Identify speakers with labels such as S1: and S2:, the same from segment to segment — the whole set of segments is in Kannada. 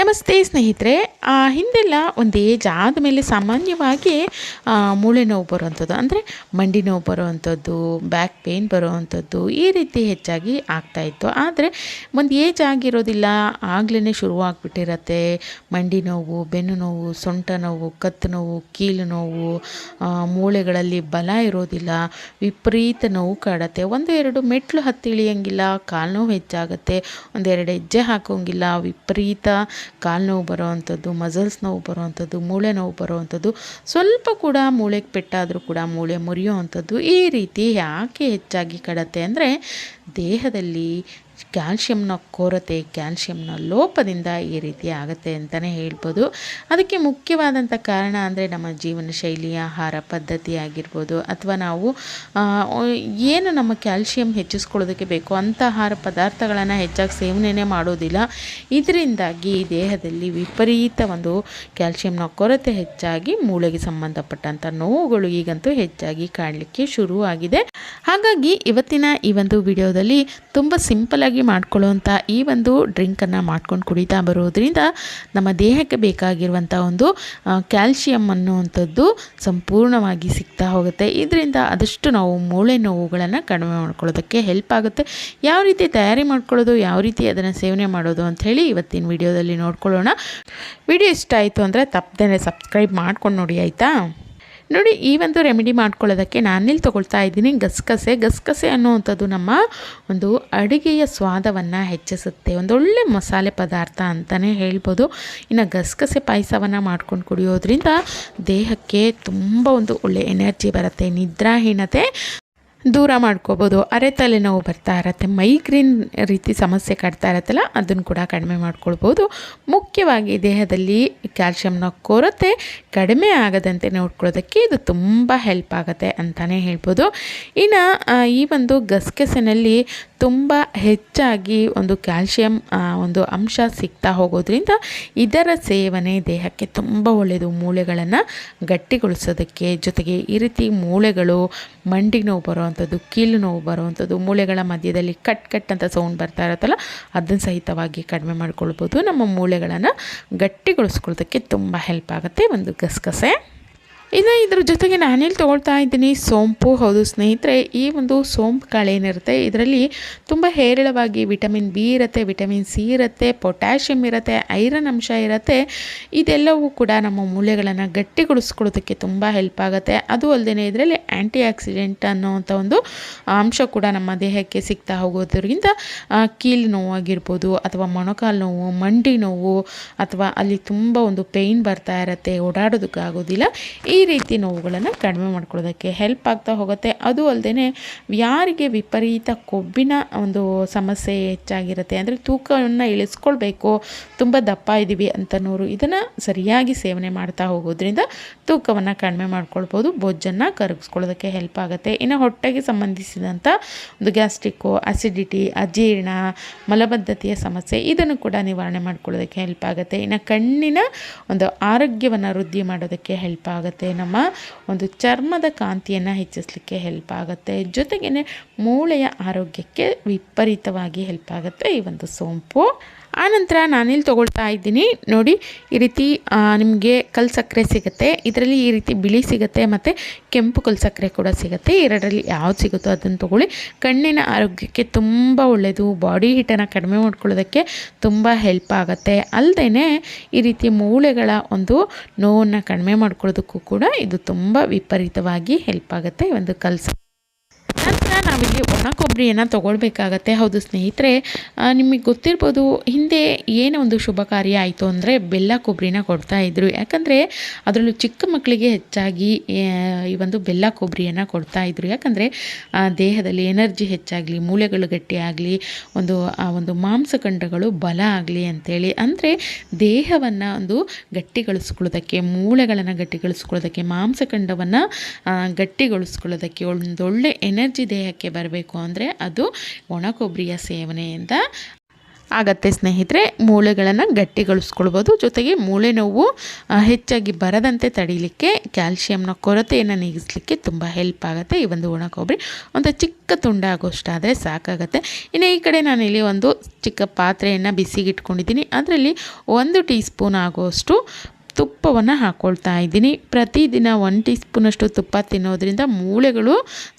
S1: ನಮಸ್ತೆ ಸ್ನೇಹಿತರೆ. ಹಿಂದೆಲ್ಲ ಒಂದು ಏಜ್ ಆದಮೇಲೆ ಸಾಮಾನ್ಯವಾಗಿ ಮೂಳೆ ನೋವು ಬರುವಂಥದ್ದು, ಅಂದರೆ ಮಂಡಿ ನೋವು ಬರುವಂಥದ್ದು ಬ್ಯಾಕ್ ಪೇಯ್ನ್ ಬರುವಂಥದ್ದು ಈ ರೀತಿ ಹೆಚ್ಚಾಗಿ ಆಗ್ತಾಯಿತ್ತು ಆದರೆ ಒಂದು ಏಜ್ ಆಗಿರೋದಿಲ್ಲ ಆಗಲೇ ಶುರುವಾಗ್ಬಿಟ್ಟಿರತ್ತೆ. ಮಂಡಿ ನೋವು, ಬೆನ್ನು ನೋವು, ಸೊಂಟ ನೋವು, ಕತ್ತು ನೋವು, ಕೀಲು ನೋವು ಮೂಳೆಗಳಲ್ಲಿ ಬಲ ಇರೋದಿಲ್ಲ, ವಿಪರೀತ ನೋವು ಕಾಡತ್ತೆ. ಒಂದು ಎರಡು ಮೆಟ್ಲು ಹತ್ತಿಳಿಯಂಗಿಲ್ಲ, ಕಾಲು ನೋವು ಹೆಚ್ಚಾಗುತ್ತೆ, ಒಂದೆರಡು ಹೆಜ್ಜೆ ಹಾಕೋಂಗಿಲ್ಲ, ವಿಪರೀತ ಕಾಲು ನೋವು ಬರೋವಂಥದ್ದು, ಮಸಲ್ಸ್ ನೋವು ಬರೋವಂಥದ್ದು, ಮೂಳೆ ನೋವು ಬರೋವಂಥದ್ದು, ಸ್ವಲ್ಪ ಕೂಡ ಮೂಳೆಗೆ ಪೆಟ್ಟಾದರೂ ಕೂಡ ಮೂಳೆ ಮುರಿಯುವಂಥದ್ದು ಈ ರೀತಿ ಯಾಕೆ ಹೆಚ್ಚಾಗಿ ಕಡತ್ತೆ ಅಂದರೆ ದೇಹದಲ್ಲಿ ಕ್ಯಾಲ್ಶಿಯಂನ ಕೊರತೆ, ಕ್ಯಾಲ್ಶಿಯಂನ ಲೋಪದಿಂದ ಈ ರೀತಿ ಆಗುತ್ತೆ ಅಂತಲೇ ಹೇಳ್ಬೋದು. ಅದಕ್ಕೆ ಮುಖ್ಯವಾದಂಥ ಕಾರಣ ಅಂದರೆ ನಮ್ಮ ಜೀವನ ಶೈಲಿ, ಆಹಾರ ಪದ್ಧತಿ ಆಗಿರ್ಬೋದು ಅಥವಾ ನಾವು ಏನು ನಮ್ಮ ಕ್ಯಾಲ್ಶಿಯಂ ಹೆಚ್ಚಿಸ್ಕೊಳ್ಳೋದಕ್ಕೆ ಬೇಕು, ಅಂಥ ಆಹಾರ ಪದಾರ್ಥಗಳನ್ನು ಹೆಚ್ಚಾಗಿ ಸೇವನೆ ಮಾಡೋದಿಲ್ಲ. ಇದರಿಂದಾಗಿ ದೇಹದಲ್ಲಿ ವಿಪರೀತ ಒಂದು ಕ್ಯಾಲ್ಶಿಯಂನ ಕೊರತೆ ಹೆಚ್ಚಾಗಿ ಮೂಳೆಗೆ ಸಂಬಂಧಪಟ್ಟಂಥ ನೋವುಗಳು ಈಗಂತೂ ಹೆಚ್ಚಾಗಿ ಕಾಣಲಿಕ್ಕೆ ಶುರುವಾಗಿದೆ. ಹಾಗಾಗಿ ಇವತ್ತಿನ ಈ ಒಂದು ವಿಡಿಯೋದಲ್ಲಿ ತುಂಬ ಸಿಂಪಲಾಗಿ ಮಾಡ್ಕೊಳ್ಳುವಂಥ ಈ ಒಂದು ಡ್ರಿಂಕನ್ನು ಮಾಡ್ಕೊಂಡು ಕುಡಿತಾ ಬರೋದ್ರಿಂದ ನಮ್ಮ ದೇಹಕ್ಕೆ ಬೇಕಾಗಿರುವಂಥ ಒಂದು ಕ್ಯಾಲ್ಶಿಯಂ ಅನ್ನುವಂಥದ್ದು ಸಂಪೂರ್ಣವಾಗಿ ಸಿಗ್ತಾ ಹೋಗುತ್ತೆ. ಇದರಿಂದ ಆದಷ್ಟು ನಾವು ಮೂಳೆ ನೋವುಗಳನ್ನು ಕಡಿಮೆ ಮಾಡ್ಕೊಳ್ಳೋದಕ್ಕೆ ಹೆಲ್ಪ್ ಆಗುತ್ತೆ. ಯಾವ ರೀತಿ ತಯಾರಿ ಮಾಡ್ಕೊಳ್ಳೋದು, ಯಾವ ರೀತಿ ಅದನ್ನು ಸೇವನೆ ಮಾಡೋದು ಅಂಥೇಳಿ ಇವತ್ತಿನ ವಿಡಿಯೋದಲ್ಲಿ ನೋಡ್ಕೊಳ್ಳೋಣ. ವಿಡಿಯೋ ಇಷ್ಟ ಆಯಿತು ಅಂದರೆ ತಪ್ಪದೇ ಸಬ್ಸ್ಕ್ರೈಬ್ ಮಾಡ್ಕೊಂಡು ನೋಡಿ, ಆಯಿತಾ? ನೋಡಿ, ಈ ಒಂದು ರೆಮಿಡಿ ಮಾಡ್ಕೊಳ್ಳೋದಕ್ಕೆ ನಾನಿಲ್ಲಿ ತೊಗೊಳ್ತಾ ಇದ್ದೀನಿ. ಗಸಗಸೆ ಗಸಗಸೆ ಅನ್ನುವಂಥದ್ದು ನಮ್ಮ ಒಂದು ಅಡುಗೆಯ ಸ್ವಾದವನ್ನು ಹೆಚ್ಚಿಸುತ್ತೆ. ಒಂದೊಳ್ಳೆ ಮಸಾಲೆ ಪದಾರ್ಥ ಅಂತಲೇ ಹೇಳ್ಬೋದು. ಇನ್ನು ಗಸಗಸೆ ಪಾಯಸವನ್ನು ಮಾಡ್ಕೊಂಡು ಕುಡಿಯೋದ್ರಿಂದ ದೇಹಕ್ಕೆ ತುಂಬ ಒಂದು ಒಳ್ಳೆ ಎನರ್ಜಿ ಬರುತ್ತೆ. ನಿದ್ರಾಹೀನತೆ ದೂರ ಮಾಡ್ಕೋಬೋದು. ಅರೆ ತಲೆನೋವು ಬರ್ತಾ ಇರತ್ತೆ. ಮೈಗ್ರೇನ್ ರೀತಿ ಸಮಸ್ಯೆ ಕಾಡ್ತಾ ಇರತ್ತಲ್ಲ, ಅದನ್ನು ಕೂಡ ಕಡಿಮೆ ಮಾಡ್ಕೊಳ್ಬೋದು. ಮುಖ್ಯವಾಗಿ ದೇಹದಲ್ಲಿ ಕ್ಯಾಲ್ಶಿಯಂನ ಕೊರತೆ ಕಡಿಮೆ ಆಗದಂತೆ ನೋಡ್ಕೊಳ್ಳೋದಕ್ಕೆ ಇದು ತುಂಬ ಹೆಲ್ಪ್ ಆಗುತ್ತೆ ಅಂತಲೇ ಹೇಳ್ಬೋದು. ಇನ್ನು ಈ ಒಂದು ಗಸಗಸೆನಲ್ಲಿ ತುಂಬ ಹೆಚ್ಚಾಗಿ ಒಂದು ಕ್ಯಾಲ್ಶಿಯಂ ಒಂದು ಅಂಶ ಸಿಗ್ತಾ ಹೋಗೋದ್ರಿಂದ ಇದರ ಸೇವನೆ ದೇಹಕ್ಕೆ ತುಂಬ ಒಳ್ಳೆಯದು. ಮೂಳೆಗಳನ್ನು ಗಟ್ಟಿಗೊಳಿಸೋದಕ್ಕೆ ಜೊತೆಗೆ ಈ ರೀತಿ ಮೂಳೆಗಳು, ಮಂಡಿ ನೋವು ಬರುವಂಥದ್ದು, ಕೀಲು ನೋವು ಬರುವಂಥದ್ದು, ಮೂಳೆಗಳ ಮಧ್ಯದಲ್ಲಿ ಕಟ್ ಕಟ್ ಅಂತ ಸೌಂಡ್ ಬರ್ತಾ ಇರುತ್ತಲ್ಲ, ಅದನ್ನು ಸಹಿತವಾಗಿ ಕಡಿಮೆ ಮಾಡ್ಕೊಳ್ಬೋದು. ನಮ್ಮ ಮೂಳೆಗಳನ್ನು ಗಟ್ಟಿಗೊಳಿಸ್ಕೊಳ್ಳೋದಕ್ಕೆ ತುಂಬ ಹೆಲ್ಪ್ ಆಗುತ್ತೆ. ಒಂದು ಗಸಗಸೆ. ಇನ್ನು ಇದ್ರ ಜೊತೆಗೆ ನಾನೇನು ತೊಗೊಳ್ತಾ ಇದ್ದೀನಿ ಸೋಂಪು. ಹೌದು ಸ್ನೇಹಿತರೆ, ಈ ಒಂದು ಸೋಂಪು ಕಾಳು ಏನಿರುತ್ತೆ, ಇದರಲ್ಲಿ ತುಂಬ ಹೇರಳವಾಗಿ ವಿಟಮಿನ್ ಬಿ ಇರುತ್ತೆ, ವಿಟಮಿನ್ ಸಿ ಇರುತ್ತೆ ಪೊಟ್ಯಾಷಿಯಮ್ ಇರುತ್ತೆ, ಐರನ್ ಅಂಶ ಇರುತ್ತೆ. ಇದೆಲ್ಲವೂ ಕೂಡ ನಮ್ಮ ಮೂಳೆಗಳನ್ನು ಗಟ್ಟಿಗೊಳಿಸ್ಕೊಳ್ಳೋದಕ್ಕೆ ತುಂಬ ಹೆಲ್ಪ್ ಆಗುತ್ತೆ. ಅದು ಅಲ್ಲದೆ ಇದರಲ್ಲಿ ಆ್ಯಂಟಿ ಆಕ್ಸಿಡೆಂಟ್ ಅನ್ನೋವಂಥ ಒಂದು ಅಂಶ ಕೂಡ ನಮ್ಮ ದೇಹಕ್ಕೆ ಸಿಗ್ತಾ ಹೋಗೋದ್ರಿಂದ ಕೀಲು ನೋವಾಗಿರ್ಬೋದು ಅಥವಾ ಮೊಣಕಾಲು ನೋವು, ಮಂಡಿ ನೋವು ಅಥವಾ ಅಲ್ಲಿ ತುಂಬ ಒಂದು ಪೇಯ್ನ್ ಬರ್ತಾ ಇರುತ್ತೆ, ಓಡಾಡೋದಕ್ಕಾಗೋದಿಲ್ಲ. ಈ ರೀತಿ ನೋವುಗಳನ್ನು ಕಡಿಮೆ ಮಾಡ್ಕೊಳ್ಳೋದಕ್ಕೆ ಹೆಲ್ಪ್ ಆಗ್ತಾ ಹೋಗುತ್ತೆ. ಅದು ಅಲ್ಲದೆ ಯಾರಿಗೆ ವಿಪರೀತ ಕೊಬ್ಬಿನ ಒಂದು ಸಮಸ್ಯೆ ಹೆಚ್ಚಾಗಿರುತ್ತೆ ಅಂದರೆ ತೂಕವನ್ನು ಇಳಿಸ್ಕೊಳ್ಬೇಕು, ತುಂಬ ದಪ್ಪ ಇದ್ದೀವಿ ಅಂತನೋರು ಇದನ್ನು ಸರಿಯಾಗಿ ಸೇವನೆ ಮಾಡ್ತಾ ಹೋಗೋದ್ರಿಂದ ತೂಕವನ್ನು ಕಡಿಮೆ ಮಾಡ್ಕೊಳ್ಬೋದು, ಬೊಜ್ಜನ್ನು ಕರಗಿಸ್ಕೊಳ್ಳೋದಕ್ಕೆ ಹೆಲ್ಪ್ ಆಗುತ್ತೆ. ಇನ್ನು ಹೊಟ್ಟೆಗೆ ಸಂಬಂಧಿಸಿದಂಥ ಒಂದು ಗ್ಯಾಸ್ಟ್ರಿಕ್ಕು ಅಸಿಡಿಟಿ ಅಜೀರ್ಣ, ಮಲಬದ್ಧತೆಯ ಸಮಸ್ಯೆ ಇದನ್ನು ಕೂಡ ನಿವಾರಣೆ ಮಾಡ್ಕೊಳ್ಳೋದಕ್ಕೆ ಹೆಲ್ಪ್ ಆಗುತ್ತೆ. ಇನ್ನು ಕಣ್ಣಿನ ಒಂದು ಆರೋಗ್ಯವನ್ನು ವೃದ್ಧಿ ಮಾಡೋದಕ್ಕೆ ಹೆಲ್ಪ್ ಆಗುತ್ತೆ. ನಮ್ಮ ಒಂದು ಚರ್ಮದ ಕಾಂತಿಯನ್ನು ಹೆಚ್ಚಿಸಲಿಕ್ಕೆ ಹೆಲ್ಪ್ ಆಗುತ್ತೆ. ಜೊತೆಗೇ ಮೂಳೆಯ ಆರೋಗ್ಯಕ್ಕೆ ವಿಪರೀತವಾಗಿ ಹೆಲ್ಪ್ ಆಗುತ್ತೆ ಈ ಒಂದು ಸೋಂಪು. ಆನಂತರ ನಾನಿಲ್ಲಿ ತೊಗೊಳ್ತಾ ಇದ್ದೀನಿ. ನೋಡಿ, ಈ ರೀತಿ ನಿಮಗೆ ಕಲ್ ಸಕ್ಕರೆ ಸಿಗುತ್ತೆ. ಇದರಲ್ಲಿ ಈ ರೀತಿ ಬಿಳಿ ಸಿಗುತ್ತೆ ಮತ್ತು ಕೆಂಪು ಕಲ್ ಸಕ್ಕರೆ ಕೂಡ ಸಿಗುತ್ತೆ. ಎರಡರಲ್ಲಿ ಯಾವ್ದು ಸಿಗುತ್ತೋ ಅದನ್ನು ತೊಗೊಳ್ಳಿ. ಕಣ್ಣಿನ ಆರೋಗ್ಯಕ್ಕೆ ತುಂಬ ಒಳ್ಳೆಯದು ಬಾಡಿ ಹೀಟನ್ನು ಕಡಿಮೆ ಮಾಡ್ಕೊಳ್ಳೋದಕ್ಕೆ ತುಂಬ ಹೆಲ್ಪ್ ಆಗುತ್ತೆ. ಅಲ್ಲದೇ ಈ ರೀತಿ ಮೂಳೆಗಳ ಒಂದು ನೋವನ್ನು ಕಡಿಮೆ ಮಾಡ್ಕೊಳ್ಳೋದಕ್ಕೂ ಕೂಡ ಇದು ತುಂಬ ವಿಪರೀತವಾಗಿ ಹೆಲ್ಪ್ ಆಗುತ್ತೆ. ಒಂದು ಕಲ್ಸ ನಂತರ ನಾವಿಲ್ಲಿ ಒಣ ಕೊಬ್ಬರಿಯನ್ನು ತೊಗೊಳ್ಬೇಕಾಗತ್ತೆ. ಹೌದು ಸ್ನೇಹಿತರೆ ನಿಮಗೆ ಗೊತ್ತಿರ್ಬೋದು, ಹಿಂದೆ ಏನೋ ಒಂದು ಶುಭ ಕಾರ್ಯ ಆಯಿತು ಅಂದರೆ ಬೆಲ್ಲ ಕೊಬ್ಬರಿನ ಕೊಡ್ತಾ ಇದ್ರು. ಯಾಕಂದರೆ, ಅದರಲ್ಲೂ ಚಿಕ್ಕ ಮಕ್ಕಳಿಗೆ ಹೆಚ್ಚಾಗಿ ಈ ಒಂದು ಬೆಲ್ಲ ಕೊಬ್ಬರಿಯನ್ನು ಕೊಡ್ತಾ ಇದ್ರು. ಯಾಕಂದರೆ ದೇಹದಲ್ಲಿ ಎನರ್ಜಿ ಹೆಚ್ಚಾಗಲಿ, ಮೂಳೆಗಳು ಗಟ್ಟಿಯಾಗಲಿ, ಒಂದು, ಆ, ಒಂದು ಮಾಂಸಖಂಡಗಳು ಬಲ ಆಗಲಿ ಅಂತೇಳಿ. ಅಂದರೆ, ದೇಹವನ್ನು ಒಂದು ಗಟ್ಟಿಗೊಳಿಸ್ಕೊಳ್ಳೋದಕ್ಕೆ, ಮೂಳೆಗಳನ್ನು ಗಟ್ಟಿಗೊಳಿಸ್ಕೊಳ್ಳೋದಕ್ಕೆ ಮಾಂಸಖಂಡವನ್ನು ಗಟ್ಟಿಗೊಳಿಸ್ಕೊಳ್ಳೋದಕ್ಕೆ, ಒಂದೊಳ್ಳೆ ಎನರ್ಜಿ ದೇಹಕ್ಕೆ ಬರಬೇಕು ಅಂದರೆ ಅದು ಒಣ ಕೊಬ್ಬರಿಯ ಸೇವನೆಯಿಂದ ಆಗತ್ತೆ ಸ್ನೇಹಿತರೆ. ಮೂಳೆಗಳನ್ನು ಗಟ್ಟಿಗೊಳಿಸ್ಕೊಳ್ಬೋದು. ಜೊತೆಗೆ ಮೂಳೆ ನೋವು ಹೆಚ್ಚಾಗಿ ಬರದಂತೆ ತಡೀಲಿಕ್ಕೆ ಕ್ಯಾಲ್ಶಿಯಂನ ಕೊರತೆಯನ್ನು ನೀಗಿಸಲಿಕ್ಕೆ ತುಂಬ ಹೆಲ್ಪ್ ಆಗುತ್ತೆ ಈ ಒಂದು ಒಣ ಕೊಬ್ಬರಿ ಒಂದು ಚಿಕ್ಕ ತುಂಡಾಗೋಷ್ಟಾದರೆ ಸಾಕಾಗತ್ತೆ. ಇನ್ನು ಈ ಕಡೆ ನಾನಿಲ್ಲಿ ಒಂದು ಚಿಕ್ಕ ಪಾತ್ರೆಯನ್ನು ಬಿಸಿಗಿಟ್ಕೊಂಡಿದ್ದೀನಿ. ಅದರಲ್ಲಿ ಒಂದು ಟೀ ಸ್ಪೂನ್ ಆಗುವಷ್ಟು ತುಪ್ಪವನ್ನು ಹಾಕ್ಕೊಳ್ತಾ ಇದ್ದೀನಿ. ಪ್ರತಿದಿನ ಒನ್ ಟೀ ಸ್ಪೂನಷ್ಟು ತುಪ್ಪ ತಿನ್ನೋದ್ರಿಂದ ಮೂಳೆಗಳು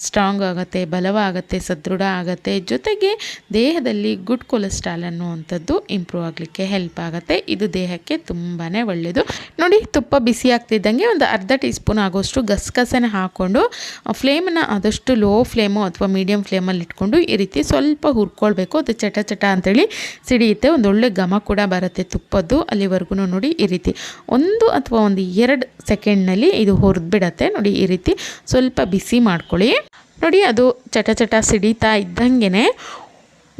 S1: ಸ್ಟ್ರಾಂಗ್ ಆಗುತ್ತೆ, ಬಲವಾಗುತ್ತೆ, ಸದೃಢ ಆಗುತ್ತೆ. ಜೊತೆಗೆ ದೇಹದಲ್ಲಿ ಗುಡ್ ಕೊಲೆಸ್ಟ್ರಾಲ್ ಅನ್ನುವಂಥದ್ದು ಇಂಪ್ರೂವ್ ಆಗಲಿಕ್ಕೆ ಹೆಲ್ಪ್ ಆಗುತ್ತೆ. ಇದು ದೇಹಕ್ಕೆ ತುಂಬಾ ಒಳ್ಳೆಯದು ನೋಡಿ, ತುಪ್ಪ ಬಿಸಿ ಆಗ್ತಿದ್ದಂಗೆ ಒಂದು ಅರ್ಧ ಟೀ ಸ್ಪೂನ್ ಆಗೋಷ್ಟು ಗಸಗಸೆನ ಹಾಕ್ಕೊಂಡು ಫ್ಲೇಮನ್ನು ಆದಷ್ಟು ಲೋ ಫ್ಲೇಮು ಅಥವಾ ಮೀಡಿಯಮ್ ಫ್ಲೇಮಲ್ಲಿ ಇಟ್ಕೊಂಡು ಈ ರೀತಿ ಸ್ವಲ್ಪ ಹುರ್ಕೊಳ್ಬೇಕು. ಅದು ಚಟ ಚಟ ಅಂತೇಳಿ ಸಿಡಿಯುತ್ತೆ. ಒಂದು ಒಳ್ಳೆ ಘಮ ಕೂಡ ಬರುತ್ತೆ ತುಪ್ಪದ್ದು ಅಲ್ಲಿವರೆಗೂ ನೋಡಿ ಈ ರೀತಿ. ಒಂದು ಅಥವಾ ಒಂದು ಎರಡು ಸೆಕೆಂಡ್ನಲ್ಲಿ ಇದು ಹುರಿದ್ಬಿಡತ್ತೆ. ನೋಡಿ ಈ ರೀತಿ ಸ್ವಲ್ಪ ಬಿಸಿ ಮಾಡ್ಕೊಳ್ಳಿ. ನೋಡಿ ಅದು ಚಟ ಚಟ ಸಿಡಿತಾ ಇದ್ದಂಗೆ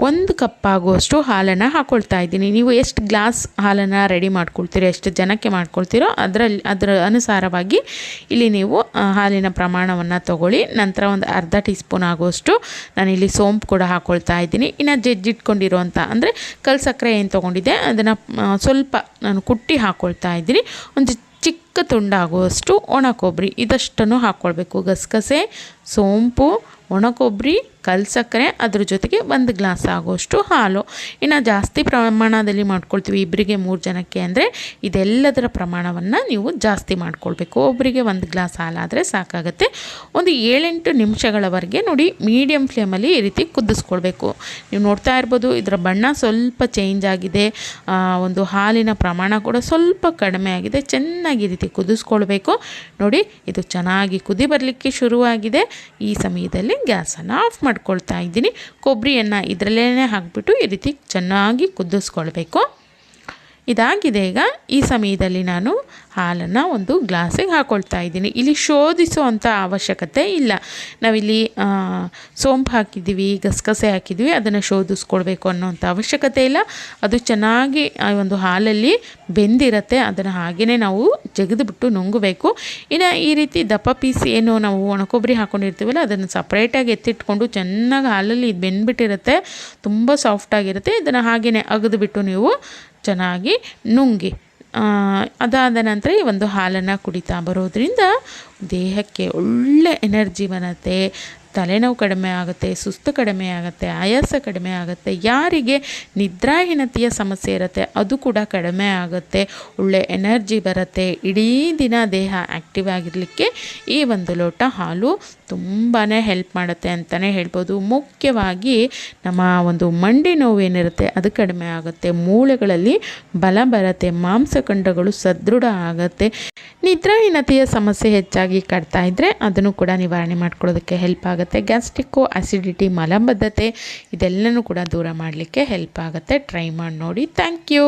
S1: ಒಂದು ಕಪ್ ಆಗುವಷ್ಟು ಹಾಲನ್ನು ಹಾಕ್ಕೊಳ್ತಾ ಇದ್ದೀನಿ. ನೀವು ಎಷ್ಟು ಗ್ಲಾಸ್ ಹಾಲನ್ನು ರೆಡಿ ಮಾಡ್ಕೊಳ್ತೀರೋ, ಎಷ್ಟು ಜನಕ್ಕೆ ಮಾಡ್ಕೊಳ್ತೀರೋ ಅದರಲ್ಲಿ, ಅದರ ಅನುಸಾರವಾಗಿ ಇಲ್ಲಿ ನೀವು ಹಾಲಿನ ಪ್ರಮಾಣವನ್ನು ತಗೊಳ್ಳಿ. ನಂತರ ಒಂದು ಅರ್ಧ ಟೀ ಸ್ಪೂನ್ ಆಗುವಷ್ಟು ನಾನಿಲ್ಲಿ ಸೋಂಪು ಕೂಡ ಹಾಕ್ಕೊಳ್ತಾ ಇದ್ದೀನಿ. ಇನ್ನು ಜಜ್ಜಿಟ್ಕೊಂಡಿರುವಂಥ ಅಂದರೆ ಕಲ್ ಸಕ್ಕರೆ ಏನು ತೊಗೊಂಡಿದ್ದೆ, ಅದನ್ನು ಸ್ವಲ್ಪ ನಾನು ಕುಟ್ಟಿ ಹಾಕ್ಕೊಳ್ತಾ ಇದ್ದೀನಿ. ಒಂದು ಚಿಕ್ಕ ತುಂಡಾಗುವಷ್ಟು ಒಣ ಕೊಬ್ಬರಿ, ಇದಷ್ಟನ್ನು ಹಾಕ್ಕೊಳ್ಬೇಕು ಗಸಗಸೆ, ಸೋಂಪು, ಒಣ ಕೊಬ್ಬರಿ ಕಲ್ ಸಕ್ಕರೆ ಅದ್ರ ಜೊತೆಗೆ ಒಂದು ಗ್ಲಾಸ್ ಆಗೋಷ್ಟು ಹಾಲು. ಇನ್ನು ಜಾಸ್ತಿ ಪ್ರಮಾಣದಲ್ಲಿ ಮಾಡ್ಕೊಳ್ತೀವಿ ಇಬ್ಬರಿಗೆ ಮೂರು ಜನಕ್ಕೆ ಅಂದರೆ ಇದೆಲ್ಲದರ ಪ್ರಮಾಣವನ್ನು ನೀವು ಜಾಸ್ತಿ ಮಾಡ್ಕೊಳ್ಬೇಕು. ಒಬ್ಬರಿಗೆ ಒಂದು ಗ್ಲಾಸ್ ಹಾಲಾದರೆ ಸಾಕಾಗುತ್ತೆ. ಒಂದು ಏಳೆಂಟು ನಿಮಿಷಗಳವರೆಗೆ ನೋಡಿ ಮೀಡಿಯಮ್ ಫ್ಲೇಮಲ್ಲಿ ಈ ರೀತಿ ಕುದಿಸ್ಕೊಳ್ಬೇಕು. ನೀವು ನೋಡ್ತಾ ಇರ್ಬೋದು ಇದರ ಬಣ್ಣ ಸ್ವಲ್ಪ ಚೇಂಜ್ ಆಗಿದೆ. ಒಂದು ಹಾಲಿನ ಪ್ರಮಾಣ ಕೂಡ ಸ್ವಲ್ಪ ಕಡಿಮೆ ಆಗಿದೆ. ಚೆನ್ನಾಗಿ ಈ ರೀತಿ ಕುದಿಸ್ಕೊಳ್ಬೇಕು. ನೋಡಿ ಇದು ಚೆನ್ನಾಗಿ ಕುದಿ ಬರಲಿಕ್ಕೆ ಶುರುವಾಗಿದೆ. ಈ ಸಮಯದಲ್ಲಿ ಗ್ಯಾಸನ್ನು ಆಫ್ ಮಾಡ್ಕೊಳ್ತಾ ಇದ್ದೀನಿ. ಕೊಬ್ಬರಿಯನ್ನು ಇದರಲ್ಲೇ ಹಾಕಿಬಿಟ್ಟು ಈ ರೀತಿ ಚೆನ್ನಾಗಿ ಕುದಿಸ್ಕೊಳ್ಬೇಕು. ಇದಾಗಿದೆ ಈಗ ಈ ಸಮಯದಲ್ಲಿ ನಾನು ಹಾಲನ್ನು ಒಂದು ಗ್ಲಾಸಿಗೆ ಹಾಕ್ಕೊಳ್ತಾ ಇದ್ದೀನಿ. ಇಲ್ಲಿ ಶೋಧಿಸುವಂಥ ಅವಶ್ಯಕತೆ ಇಲ್ಲ. ನಾವಿಲ್ಲಿ ಸೋಂಪು ಹಾಕಿದ್ದೀವಿ, ಗಸಗಸೆ ಹಾಕಿದ್ದೀವಿ, ಅದನ್ನು ಶೋಧಿಸ್ಕೊಳ್ಬೇಕು ಅನ್ನೋಂಥ ಅವಶ್ಯಕತೆ ಇಲ್ಲ. ಅದು ಚೆನ್ನಾಗಿ, ಆ, ಒಂದು ಹಾಲಲ್ಲಿ ಬೆಂದಿರತ್ತೆ, ಅದನ್ನು ಹಾಗೆಯೇ ನಾವು ಜಗಿದುಬಿಟ್ಟು ನುಂಗಬೇಕು. ಇನ್ನು ಈ ರೀತಿ ದಪ್ಪ ಪೀಸ್ ಏನು ನಾವು ಒಣಕೊಬ್ಬರಿ ಹಾಕ್ಕೊಂಡಿರ್ತೀವಲ್ಲ ಅದನ್ನು ಸಪ್ರೇಟಾಗಿ ಎತ್ತಿಟ್ಕೊಂಡು ಚೆನ್ನಾಗಿ ಹಾಲಲ್ಲಿ ಇದು ಬೆಂದ್ಬಿಟ್ಟಿರುತ್ತೆ, ತುಂಬ ಸಾಫ್ಟಾಗಿರುತ್ತೆ, ಇದನ್ನು ಹಾಗೆಯೇ ಅಗದುಬಿಟ್ಟು ನೀವು ಚೆನ್ನಾಗಿ ನುಂಗಿ. ಅದಾದ ನಂತರ ಈ ಒಂದು ಹಾಲನ್ನು ಕುಡಿತಾ ಬರೋದ್ರಿಂದ ದೇಹಕ್ಕೆ ಒಳ್ಳೆ ಎನರ್ಜಿ ಬರುತ್ತೆ. ತಲೆನೋವು ಕಡಿಮೆ ಆಗುತ್ತೆ, ಸುಸ್ತು ಕಡಿಮೆ ಆಗುತ್ತೆ, ಆಯಾಸ ಕಡಿಮೆ ಆಗುತ್ತೆ, ಯಾರಿಗೆ ನಿದ್ರಾಹೀನತೆಯ ಸಮಸ್ಯೆ ಇರುತ್ತೆ ಅದು ಕೂಡ ಕಡಿಮೆ ಆಗುತ್ತೆ. ಒಳ್ಳೆ ಎನರ್ಜಿ ಬರುತ್ತೆ. ಇಡೀ ದಿನ ದೇಹ ಆ್ಯಕ್ಟಿವ್ ಆಗಿರಲಿಕ್ಕೆ ಈ ಒಂದು ಲೋಟ ಹಾಲು ತುಂಬಾ ಹೆಲ್ಪ್ ಮಾಡುತ್ತೆ ಅಂತಲೇ ಹೇಳ್ಬೋದು. ಮುಖ್ಯವಾಗಿ ನಮ್ಮ ಒಂದು ಮಂಡಿ ನೋವು ಏನಿರುತ್ತೆ ಅದು ಕಡಿಮೆ ಆಗುತ್ತೆ. ಮೂಳೆಗಳಲ್ಲಿ ಬಲ ಬರುತ್ತೆ ಮಾಂಸಖಂಡಗಳು ಸದೃಢ ಆಗುತ್ತೆ. ನಿದ್ರಾಹೀನತೆಯ ಸಮಸ್ಯೆ ಹೆಚ್ಚಾಗಿ ಕಟ್ತಾ ಇದ್ದರೆ ಅದನ್ನು ಕೂಡ ನಿವಾರಣೆ ಮಾಡ್ಕೊಳ್ಳೋದಕ್ಕೆ ಹೆಲ್ಪ್ ಆಗುತ್ತೆ. ಗ್ಯಾಸ್ಟಿಕ್ಕು ಆಸಿಡಿಟಿ ಮಲಬದ್ಧತೆ ಇದೆಲ್ಲನೂ ಕೂಡ ದೂರ ಮಾಡಲಿಕ್ಕೆ ಹೆಲ್ಪ್ ಆಗುತ್ತೆ. ಟ್ರೈ ಮಾಡಿ ನೋಡಿ. Thank you